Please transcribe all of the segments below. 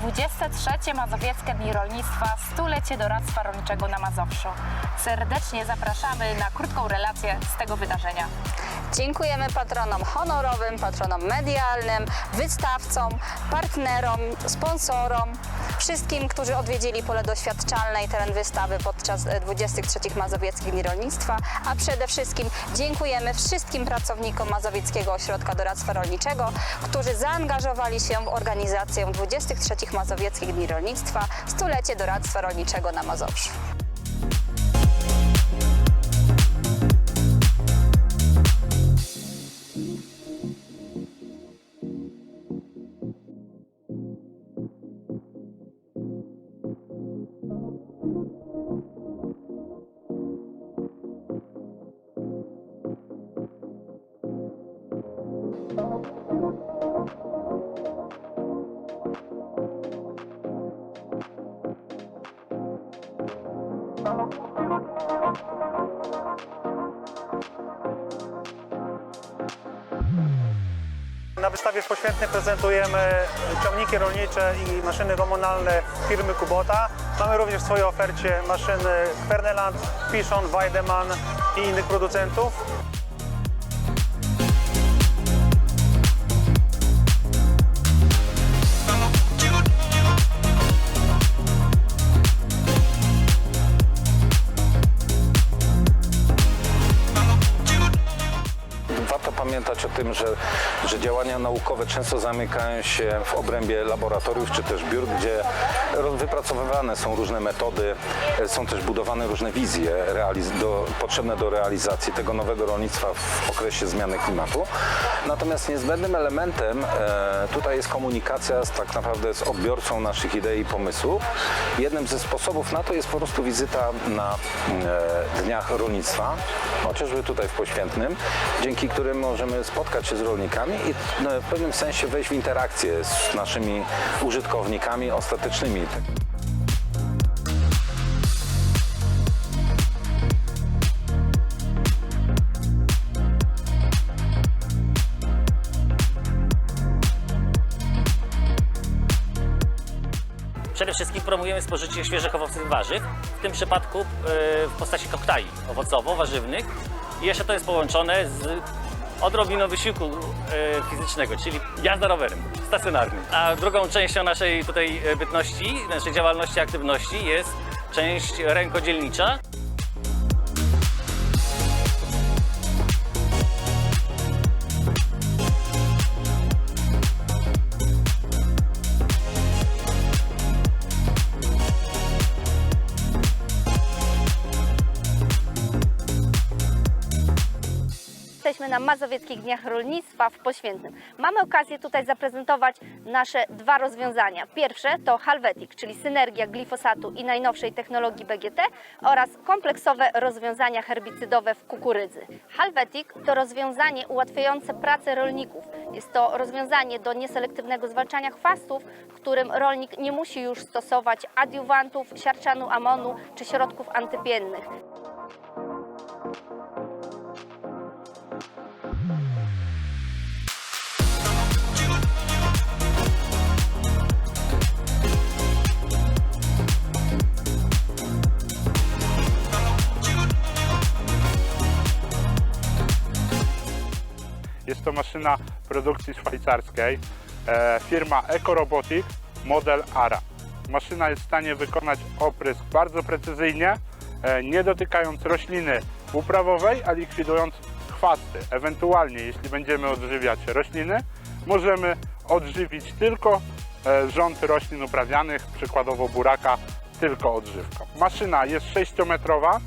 Za nami 23. Mazowieckie Dni Rolnictwa, stulecie doradztwa rolniczego na Mazowszu. Serdecznie zapraszamy na krótką relację z tego wydarzenia. Dziękujemy patronom honorowym, patronom medialnym, wystawcom, partnerom, sponsorom, wszystkim, którzy odwiedzili pole doświadczalne i teren wystawy podczas e, 23 Mazowieckich Dni Rolnictwa, a przede wszystkim dziękujemy wszystkim pracownikom Mazowieckiego Ośrodka Doradztwa Rolniczego, którzy zaangażowali się w organizację 23 Mazowieckich Dni Rolnictwa, stulecie doradztwa rolniczego na Mazowszu. Na wystawie Poświętnej prezentujemy ciągniki rolnicze i maszyny komunalne firmy Kubota. Mamy również w swojej ofercie maszyny Kwerneland, Piszon, Weidemann i innych producentów. O tym, że, że działania naukowe często zamykają się w obrębie laboratoriów czy też biur, gdzie wypracowywane są różne metody, e, są też budowane różne wizje do, potrzebne do realizacji tego nowego rolnictwa w okresie zmiany klimatu. Natomiast niezbędnym elementem e, tutaj jest komunikacja z, tak naprawdę z odbiorcą naszych idei i pomysłów. Jednym ze sposobów na to jest po prostu wizyta na e, dniach rolnictwa, chociażby tutaj w Poświętnym, dzięki którym możemy spotkać się z rolnikami i e, w pewnym sensie wejść w interakcję z naszymi użytkownikami ostatecznymi. Przede wszystkim promujemy spożycie świeżych owoców i warzyw, w tym przypadku e, w postaci koktajli owocowo-warzywnych. I jeszcze to jest połączone z odrobiną wysiłku e, fizycznego, czyli jazda rowerem stacjonarnym. A drugą częścią naszej tutaj e, bytności, naszej działalności, aktywności jest część rękodzielnicza. Jesteśmy na Mazowieckich Dniach Rolnictwa w Poświętnym. Mamy okazję tutaj zaprezentować nasze dwa rozwiązania. Pierwsze to Halvetic, czyli synergia glifosatu i najnowszej technologii BGT oraz kompleksowe rozwiązania herbicydowe w kukurydzy. Halvetic to rozwiązanie ułatwiające pracę rolników. Jest to rozwiązanie do nieselektywnego zwalczania chwastów, w którym rolnik nie musi już stosować adiuwantów, siarczanu amonu czy środków antypiennych. Jest to maszyna produkcji szwajcarskiej, e, firma Ecorobotic, model ARA. Maszyna jest w stanie wykonać oprysk bardzo precyzyjnie, e, nie dotykając rośliny uprawowej, a likwidując chwasty. Ewentualnie, jeśli będziemy odżywiać rośliny, możemy odżywić tylko e, rząd roślin uprawianych, przykładowo buraka, tylko odżywką. Maszyna jest 6-metrowa.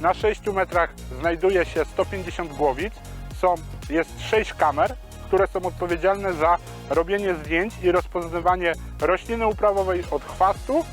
Na 6 metrach znajduje się 150 głowic. Są, jest 6 kamer, które są odpowiedzialne za robienie zdjęć i rozpoznawanie rośliny uprawowej od chwastu